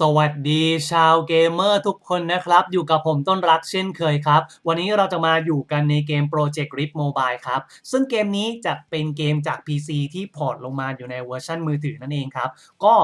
สวัสดีชาวเกมเมอร์ทุกคนนะครับ อยู่กับผมต้นรักเช่นเคยครับ วันนี้เราจะมาอยู่กันในเกม Project Rift Mobile ครับ ซึ่งเกมนี้จะเป็นเกมจาก PC ที่พอร์ตลงมาอยู่ในเวอร์ชันมือถือนั่นเองครับ ก็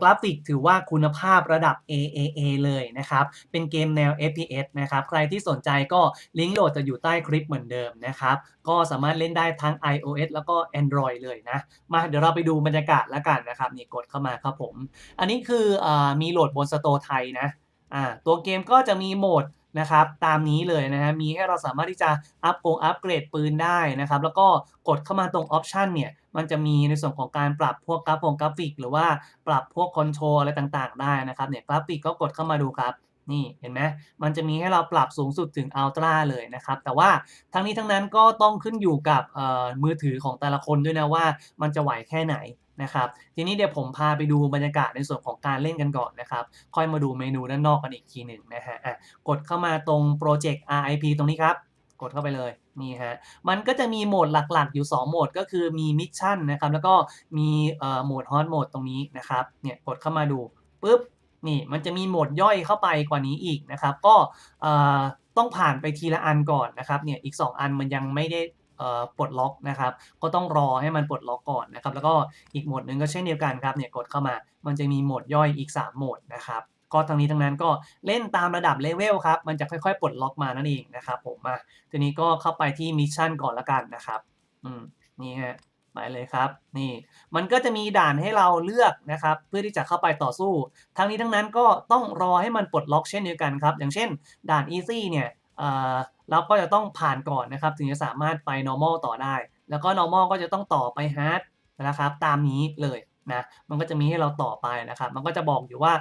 กราฟิกถือว่าคุณภาพระดับ AAA เลยนะครับ เป็นเกมแนว FPS นะครับ ใครที่สนใจก็ลิงก์โหลดจะอยู่ใต้คลิปเหมือนเดิมนะครับ ก็สามารถเล่นได้ทั้ง iOS แล้วก็ Android เลยนะ มาเดี๋ยวเราไปดูบรรยากาศแล้วกันนะครับนี่กดเข้ามาครับผม อันนี้คืออมีโหลดบนสโตร์ไทยนะอ่าตัวเกมก็จะมีโหมดนะครับตามนี้เลยนะฮะมีให้เราสามารถที่จะอัพโงอัปเกรดปืนได้นะครับ แล้วก็กดเข้ามาตรงออปชันเนี่ย มันจะมีในส่วนของการปรับพวกกราฟงกราฟิก หรือว่าปรับพวกคอนโทรลอะไรต่างๆ ได้นะครับเนี่ยกราฟิกก็กดเข้ามาดูครับนี่เห็นไหมมันจะมีให้เราปรับสูงสุดถึงอัลตร้าเลยนะครับ แต่ว่าทั้งนี้ทั้งนั้นก็ต้องขึ้นอยู่กับมือถือของแต่ละคนด้วยนะว่า มันจะไหวแค่ไหน นะครับทีนี้เดี๋ยวผมพาไปดูบรรยากาศในส่วนของการเล่นกันก่อนนะครับค่อยมาดูเมนูด้านนอกกันอีกทีหนึ่งนะฮะะกดเข้ามาตรงโปรเจกต์ RIP ตรงนี้ครับกดเข้าไปเลยนี่ฮะมันก็จะมีโหมดหลักๆ อยู่ 2 โหมดก็คือมีมิชชั่นนะครับแล้วก็มีโหมดฮอตโหมดตรงนี้นะครับเนี่ยกดเข้ามาดูปุ๊บนี่มันจะมีโหมดย่อยเข้าไปกว่านี้อีกนะครับก็ต้องผ่านไปทีละอันก่อนนะครับเนี่ยอีก 2 อันมันยังไม่ได้ เอ่อปลดล็อกนะครับ ก็ต้องรอให้มันปลดล็อกก่อนนะครับ แล้วก็อีกโหมดหนึ่งก็เช่นเดียวกันครับเนี่ยกดเข้ามา มันจะมีโหมดย่อยอีก 3 โหมดนะครับ ก็ทั้งนี้ทั้งนั้นก็เล่นตามระดับเลเวลครับ มันจะค่อยๆ ปลดล็อกมานั่นเองนะครับผมมาทีนี้ก็เข้าไปที่มิชชั่นก่อนละกันนะครับ อืมนี่ฮะไปเลยครับนี่มันก็จะมีด่านให้เราเลือกนะครับ เพื่อที่จะเข้าไปต่อสู้ ทั้งนี้ทั้งนั้นก็ต้องรอให้มันปลดล็อกเช่นเดียวกันครับ อย่างเช่น ด่าน Easy เนี่ย เราก็จะต้องผ่านก่อนนะครับ ถึงจะสามารถไป normal ต่อได้ แล้วก็ normal ก็จะต้องต่อไป hard นะครับ ตามนี้เลยนะ มันก็จะมีให้เราต่อไปนะครับ มันก็จะบอกอยู่ว่า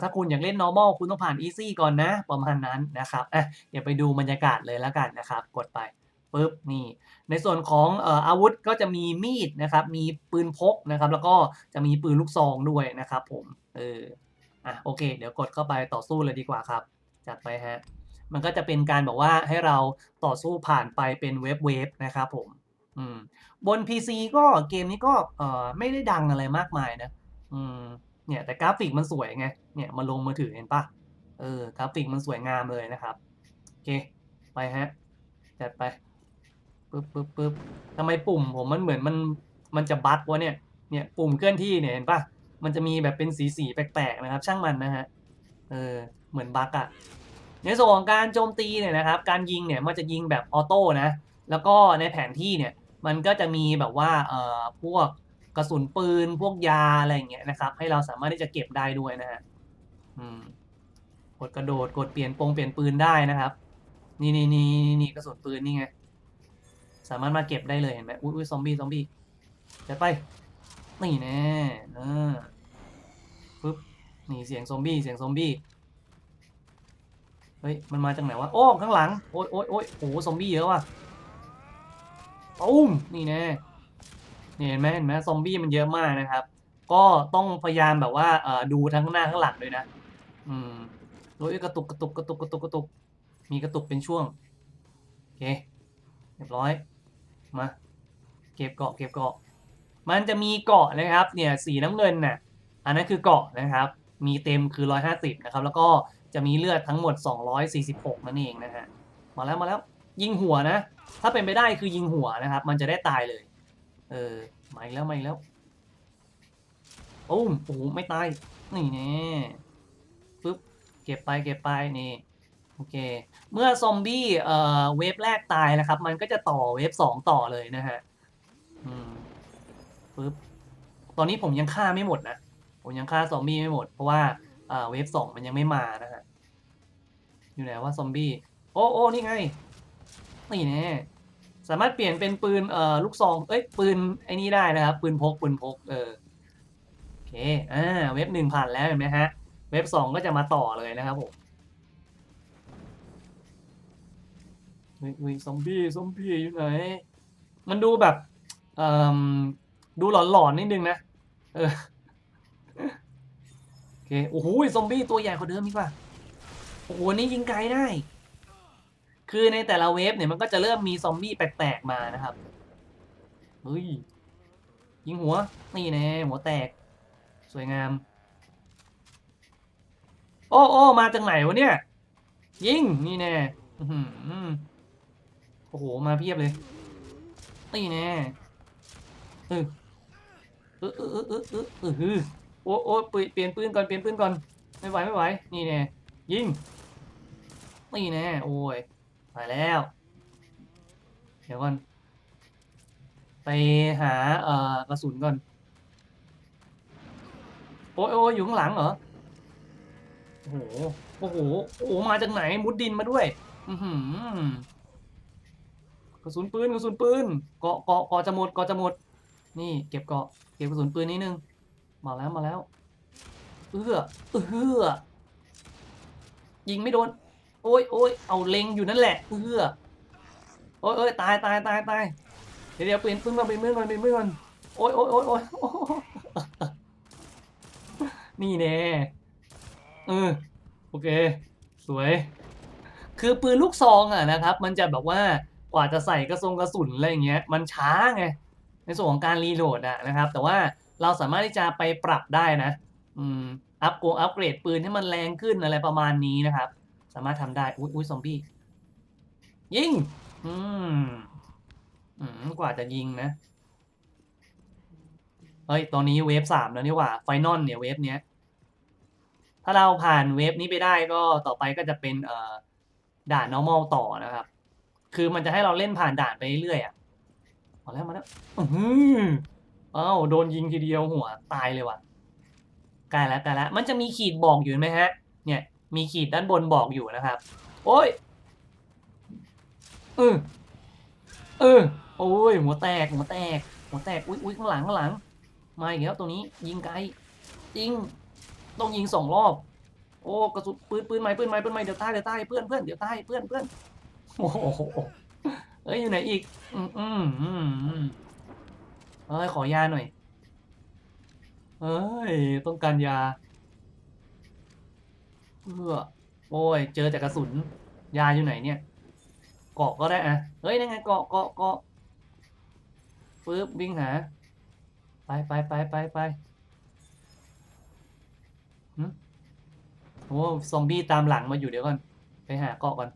ถ้าคุณอยากเล่น normal คุณต้องผ่าน easy ก่อนนะ ประมาณนั้นนะครับอะเดี๋ยวไปดูบรรยากาศเลยแล้วกันนะครับ กดไปปุ๊บนี่ในส่วนของเอ่ออาวุธก็จะมีมีดนะครับ มีปืนพกนะครับ แล้วก็จะมีปืนลูกซองด้วยนะครับ ผม เออ อะโอเค เดี๋ยวกดเข้าไปต่อสู้เลยดีกว่าครับ จัดไปฮะ มันก็จะเป็นการบอกว่าให้เราต่อสู้ผ่านไปเป็นเวฟเวฟนะครับผมอืมบน PC ก็เกมนี้ก็เอ่อไม่ได้ดังอะไรมากมายนะอืมเนี่ยแต่กราฟิกมันสวยไงเนี่ยมาลงมือถือเห็นปะเออกราฟิกมันสวยงามเลยนะครับโอเคไปฮะจัดไปปึ๊บปึ๊บปึ๊บทำไมปุ่มผมมันเหมือนมันมันจะบั๊กวะเนี่ยเนี่ยปุ่มเคลื่อนที่เนี่ยเห็นปะมันจะมีแบบเป็นสีสีแปลกๆนะครับ ช่างมันนะฮะเออเหมือนบั๊กอะ ในส่วนของการโจมตีเนี่ยนะครับ การยิงเนี่ยมันจะยิงแบบออโต้นะ แล้วก็ในแผนที่เนี่ยมันก็จะมีแบบว่าเอ่อพวกกระสุนปืนพวกยาอะไรอย่างเงี้ยนะครับ ให้เราสามารถที่จะเก็บได้ด้วยนะฮะอืมกดกระโดดกดเปลี่ยนปงเปลี่ยนปืนได้นะครับ นี่นี่นี่นี่กระสุนปืนนี่ไงสามารถมาเก็บได้เลยเห็นไหมอุ้ยอุ้ยซอมบี้ซอมบี้จะไปนี่แน่เออปึ๊บนี่เสียงซอมบี้เสียงซอมบี้ เฮ้ย มันมาจากไหนวะ โอ้ ข้างหลัง โอ้ยโอ้ยโอ้ยโอ้ซอมบี้เยอะว่ะตุ้ม นี่แน่นี่เห็นไหมเห็นไหมซอมบี้มันเยอะมากนะครับ ก็ต้องพยายามแบบว่าเอ่อดูทั้งหน้าข้างหลังด้วยนะ อืมโอ้ยกระตุกกระตุกกระตุกกระตุกกระตุก มีกระตุกเป็นช่วง โอเค เรียบร้อย มา เก็บเกาะ เก็บเกาะ มันจะมีเกาะนะครับ เนี่ย สีน้ำเงินน่ะ อันนั้นคือเกาะนะครับ มีเต็มคือ 150 นะครับ แล้วก็ จะมีเลือดทั้งหมด 246 นั่นเองนะฮะ มาแล้วมาแล้วยิงหัวนะ ถ้าเป็นไปได้คือยิงหัวนะครับ มันจะได้ตายเลย เออมาอีกแล้วมาอีกแล้วโอ้โหไม่ตาย นี่แน่ปึ๊บเก็บไปเก็บไปนี่โอเค เมื่อซอมบี้เอ่อเวฟแรกตายนะครับ มันก็จะต่อเวฟสองต่อเลยนะฮะอืมปึ๊บตอนนี้ผมยังฆ่าไม่หมดนะ ผมยังฆ่าซอมบี้ไม่หมด เพราะว่า อ่อเวฟสองมันยังไม่มานะฮะอยู่ไหนว่าซอมบี้โอ้โอ้นี่ไงนี่แน่สามารถเปลี่ยนเป็นปืนเอ่อลูกซองเอ้ยปืนไอ้นี่ได้นะครับปืนพกปืนพกเออโอเคอ่าเวฟหนึ่งผ่านแล้วเห็นไหมฮะเวฟสองก็จะมาต่อเลยนะครับผมเฮ้ยซอมบี้ซอมบี้อยู่ไหนมันดูแบบเอ่อดูหลอนๆนิดนึงนะเออ อเคโอ้โหซอมบี้ตัวใหญ่กว่าเดิมอีกว่าโอ้โหนี่ยิงไกลได้ คือในแต่ละเวฟเนี่ยมันก็จะเริ่มมีซอมบี้แปลกๆมานะครับเฮ้ยยิงหัวนี่แน่หัวแตก สวยงาม โอ้โอ้มาจากไหนวะเนี่ย ยิงนี่แน่โอ้โหมาเพียบเลยนี่แน่เออเออเออเออเออเอเออฮือ โอ้โอ้เปลี่ยนปืนก่อนเปลี่ยนปืนก่อนไม่ไหวไม่ไหวนี่แน่ยิงนี่แน่โอ้ยตายแล้วเดี๋ยวก่อนไปหาเอ่อกระสุนก่อนโอ้ยโอ้ยอยู่ข้างหลังเหรอโอ้โหโอ้โหโอ้โหมาจากไหนมุดดินมาด้วย อือกระสุนปืนกระสุนปืนเกาะเกาะเกาะจะหมดเกาะจะหมดนี่เก็บเกาะเก็บกระสุนปืนนิดนึง มาแล้วมาแล้ว เอื้อเอื้อยิงไม่โดน โอ้ยโอ้ยเอาเล็งอยู่นั่นแหละ เอื้อโอ้ยโอ้ยตายตายตายตายเดี๋ยวเดี๋ยวปลี่ยนปืนก่อนเปลี่ยนปืนก่อนเปลี่ยนปืนก่อนโอ้ยโอ้ยโอ้ยโอ้ยโอ้ยนี่แน่เออโอเค สวย คือปืนลูกซองอะนะครับ มันจะแบบว่ากว่าจะใส่กระสุนกระสุนอะไรอย่างเงี้ยมันช้าไงในส่วนของการรีโหลดอะนะครับ แต่ว่า เราสามารถที่จะไปปรับได้นะ อืม อัพโกอัพเกรดปืนให้มันแรงขึ้นอะไรประมาณนี้นะครับ สามารถทำได้ อุ้ยอุ้ยซอมบี้ ยิง อืม อืม กว่าจะยิงนะ เฮ้ย ตอนนี้เวฟสามแล้วนี่หว่า ไฟนอลเนี่ยเวฟเนี้ย ถ้าเราผ่านเวฟนี้ไปได้ก็ต่อไปก็จะเป็นเอ่อด่าน normal ต่อนะครับ คือมันจะให้เราเล่นผ่านด่านไปเรื่อยๆอะมาแล้วมาแล้วอือ ออ้าวโดนยิงทีเดียวหัวตายเลยว่ะกล้แล้วกล้แล้วมันจะมีขีดบอกอยู่ไหมฮะ เนี่ย มีขีดด้านบนบอกอยู่นะครับ โอ้ยเออเออโอ้ยหัวแตกหัวแตกหัวแตกอุ้ยอุ้ยข้างหลังข้างหลังมาอีกแล้วตรงนี้ยิงไกลยิงต้องยิงสองรอบ โอ้กระสุนปืนปืนใหม่ปืนใหม่ปืนใหม่เดี๋ยวตายเดี๋ยวตายเพื่อนเพื่อนเดี๋ยวตายเพื่อนเพื่อนโอ้โหเอ้ยอยู่ไหนอีก อืมอืมอืม เอ้ยขอยาหน่อย เอ้ย ต้องการยาเพื่อโอ้ย เจอแต่กระสุน ยาอยู่ไหนเนี่ย เกาะก็ได้อะเฮ้ยนั่นไงเกาะเกาะเกาะปึ๊บวิ่งหา ไปไปไปไปไปหึโอ้ซอมบี้ตามหลังมาอยู่เดี๋ยวก่อน ไปหาเกาะก่อน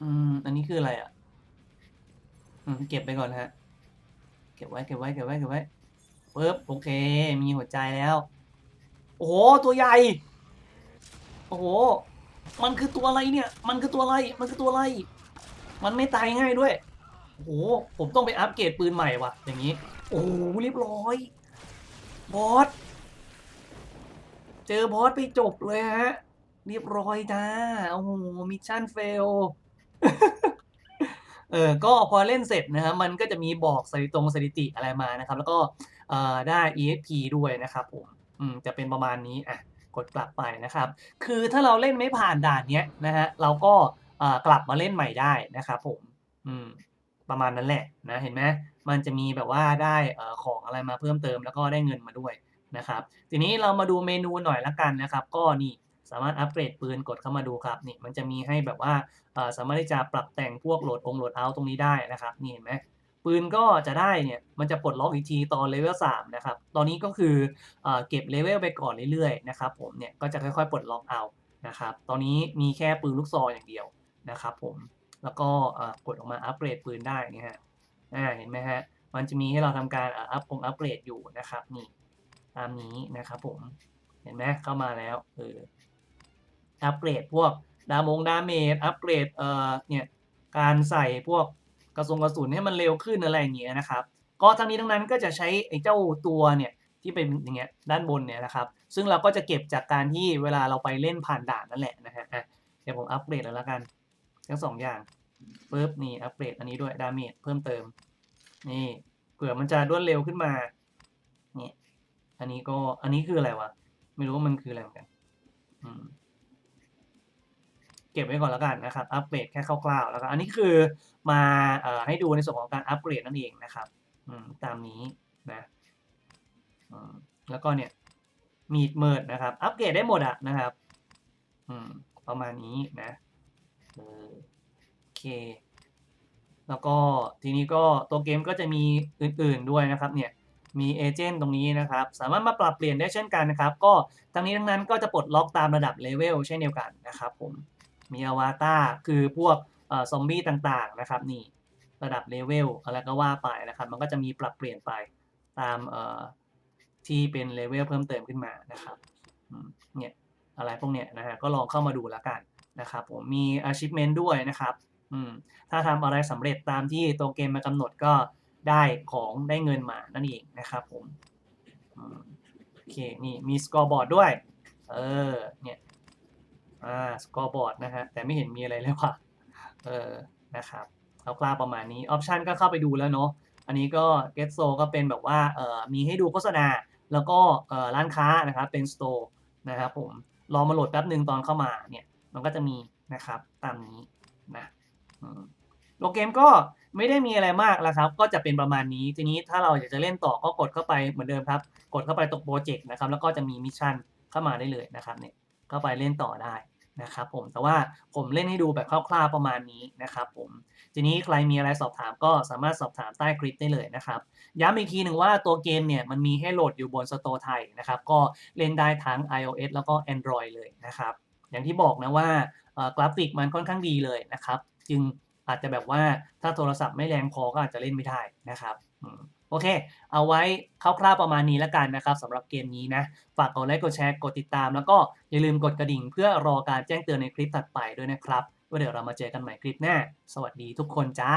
อืม อันนี้คืออะไรอะ อืมเก็บไปก่อนฮะ เก็บไว้เก็บไว้เก็บไว้เก็บไว้ปึ๊บโอเค มีหัวใจแล้ว โอ้โหตัวใหญ่ โอ้โห มันคือตัวอะไรเนี่ย มันคือตัวอะไร มันคือตัวอะไร มันไม่ตายง่ายด้วย โอ้โห ผมต้องไปอัปเกรดปืนใหม่ว่ะ อย่างนี้ โอ้โหเรียบร้อย บอส เจอบอสไปจบเลยฮะ เรียบร้อยจ้า โอ้โห มิชชั่นเฟล เออก็พอเล่นเสร็จนะครับมันก็จะมีบอกสถิตรงสถิติอะไรมานะครับ แล้วก็เอ่อได้ EXP ด้วยนะครับผมอืมจะเป็นประมาณนี้อะกดกลับไปนะครับ คือถ้าเราเล่นไม่ผ่านด่านเนี้ยนะฮะเราก็เอ่อกลับมาเล่นใหม่ได้นะครับผมอืมประมาณนั้นแหละนะเห็นไหมมันจะมีแบบว่าได้เอ่อของอะไรมาเพิ่มเติม แล้วก็ได้เงินมาด้วยนะครับ ทีนี้เรามาดูเมนูหน่อยละกันนะครับ ก็นี่ สามารถอัปเกรดปืนกดเข้ามาดูครับนี่มันจะมีให้แบบว่าสามารถที่จะปรับแต่งพวกโหลดองโหลดเอาตรงนี้ได้นะครับนี่เห็นไหมปืนก็จะได้เนี่ยมันจะปลดล็อกอีกทีตอนเลเวล3นะครับตอนนี้ก็คือเอเก็บเลเวลไปก่อนเรื่อยๆนะครับผมเนี่ยก็จะค่อยๆ ปลดล็อกเอานะครับตอนนี้มีแค่ปืนลูกซองอย่างเดียวนะครับผมแล้วก็กดออกมาอัปเกรดปืนได้นี่ฮะอ่าเห็นไหมฮะมันจะมีให้เราทำการอ่ออัพคงอัปเกรดอยู่นะครับนี่ตามนี้นะครับผมเห็นไหมเข้ามาแล้วเออ อัปเกรดพวกดามงดาเมจอัปเกรดเอ่อเนี่ยการใส่พวกกระสุนกระสุนให้มันเร็วขึ้นอะไรอย่างเงี้ยนะครับก็ทั้งนี้ทั้งนั้นก็จะใช้ไอ้เจ้าตัวเนี่ยที่เป็นอย่างเงี้ยด้านบนเนี่ยนะครับ ซึ่งเราก็จะเก็บจากการที่เวลาเราไปเล่นผ่านด่านนั่นแหละนะฮะเดี๋ยวผมอัปเกรดแล้วละกัน ทั้งสองอย่างปุ๊บนี่อัปเกรดอันนี้ด้วยดาเมจเพิ่มเติมนี่เผื่อมันจะรวดเร็วขึ้นมานี่อันนี้ก็อันนี้คืออะไรวะ ไม่รู้ว่ามันคืออะไรเหมือนกัน อืม เก็บไว้ก่อนแล้วกันนะครับ อัปเกรดแค่คร่าวๆแล้วก็อันนี้คือมาเอ่อให้ดูในส่วนของการอัปเกรดนั่นเองนะครับอืมตามนี้นะอืมแล้วก็เนี่ยมีดเมิดนะครับ อัปเกรดได้หมดอะนะครับอืมประมาณนี้นะเออโอเค แล้วก็ทีนี้ก็ตัวเกมก็จะมีอื่นๆด้วยนะครับเนี่ยมีเอเจนต์ตรงนี้นะครับ สามารถมาปรับเปลี่ยนได้เช่นกันนะครับ ก็ทั้งนี้ทั้งนั้นก็จะปลดล็อกตามระดับเลเวลเช่นเดียวกันนะครับผม มีอวตารคือพวกอซอมบี้ต่างๆนะครับนี่ระดับเลเวลอะไรก็ว่าไปนะครับ มันก็จะมีปรับเปลี่ยนไปตามเอที่เป็นเลเวลเพิ่มเติมขึ้นมานะครับเนี่ยอะไรพวกเนี้ยนะฮะก็ลองเข้ามาดูแล้วกันนะครับผมมี achievement ด้วยนะครับอืมถ้าทำอะไรสำเร็จตามที่ตัวเกมมากำหนดก็ได้ของได้เงินมานั่นเองนะครับผมโอเคนี่มีสกอร์บอร์ดด้วยเออเนี่ย อ่าสกอร์บอร์ดนะฮะแต่ไม่เห็นมีอะไรเลยว่ะเออนะครับคร่าวๆประมาณนี้ออปชันก็เข้าไปดูแล้วเนาะอันนี้ก็ Get So ก็เป็นแบบว่าเออมีให้ดูโฆษณา แล้วก็เออร้านค้านะครับเป็น Store นะครับผมรอมาโหลดแป๊บหนึ่งตอนเข้ามาเนี่ยมันก็จะมีนะครับตามนี้นะโลเกมก็ไม่ได้มีอะไรมากแล้วครับ ก็จะเป็นประมาณนี้ ทีนี้ถ้าเราอยากจะเล่นต่อก็กดเข้าไปเหมือนเดิมครับ กดเข้าไปตรงโปรเจกต์นะครับ แล้วก็จะมีมิชชั่นเข้ามาได้เลยนะครับเนี่ยเข้าไปเล่นต่อได้ นะครับผมแต่ว่าผมเล่นให้ดูแบบคร่าวๆประมาณนี้นะครับผมทีนี้ใครมีอะไรสอบถามก็สามารถสอบถามใต้คลิปได้เลยนะครับย้ำอีกทีหนึ่งว่าตัวเกมเนี่ยมันมีให้โหลดอยู่บนสโตร์ไทยนะครับก็เล่นได้ทั้ง iOS แล้วก็ Android เลยนะครับอย่างที่บอกนะว่ากราฟิกมันค่อนข้างดีเลยนะครับ จึงอาจจะแบบว่าถ้าโทรศัพท์ไม่แรงพอก็อาจจะเล่นไม่ได้นะครับ โอเค เอาไว้คร่าวๆประมาณนี้แล้วกันนะครับสำหรับเกมนี้นะ ฝากกดไลค์กดแชร์กดติดตาม แล้วก็อย่าลืมกดกระดิ่งเพื่อรอการแจ้งเตือนในคลิปถัดไปด้วยนะครับว่าเดี๋ยวเรามาเจอกันใหม่คลิปหน้า สวัสดีทุกคนจ้า